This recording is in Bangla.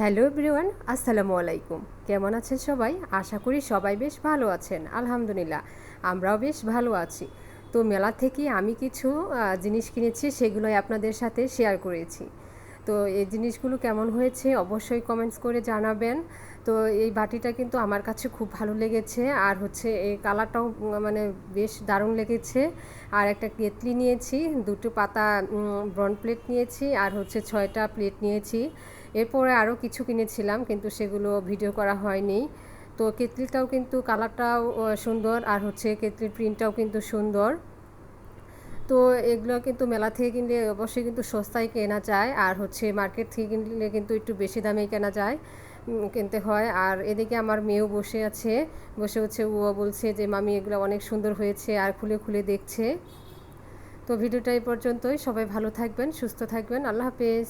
হ্যালো এভরিওয়ান, আসসালামু আলাইকুম। কেমন আছেন সবাই? আশা করি সবাই বেশ ভালো আছেন, আলহামদুলিল্লাহ। আমরাও বেশ ভালো আছি। তো মেলা থেকে আমি কিছু জিনিস কিনেছি, সেগুলোই আপনাদের সাথে শেয়ার করেছি। তো এই জিনিসগুলো কেমন হয়েছে অবশ্যই কমেন্টস করে জানাবেন। তো এই বাটিটা কিন্তু আমার কাছে খুব ভালো লেগেছে। আর হচ্ছে এই কালারটাও মানে বেশ দারুণ লেগেছে। আর একটা কেতলি নিয়েছি, দুটো পাতা ব্রন প্লেট নিয়েছি, আর হচ্ছে ছয়টা প্লেট নিয়েছি। এরপরে আরও কিছু কিনেছিলাম, কিন্তু সেগুলো ভিডিও করা হয়নি। তো কেতলিটাও কিন্তু কালারটাও সুন্দর, আর হচ্ছে কেতলির প্রিন্টটাও কিন্তু সুন্দর। তো এগুলো কিন্তু মেলা থেকে কিনলে অবশ্যই কিন্তু সস্তায় কেনা যায়। আর হচ্ছে মার্কেট থেকে কিনলে কিন্তু একটু বেশি দামেই কেনা যায় কিনতে হয়। আর এদিকে আমার মেয়েও বসে আছে। বসে হচ্ছে ও বলছে যে, মামি, এগুলো অনেক সুন্দর হয়েছে, আর খুলে খুলে দেখছে। তো ভিডিওটা এই পর্যন্তই। সবাই ভালো থাকবেন, সুস্থ থাকবেন। আল্লাহ হাফেজ।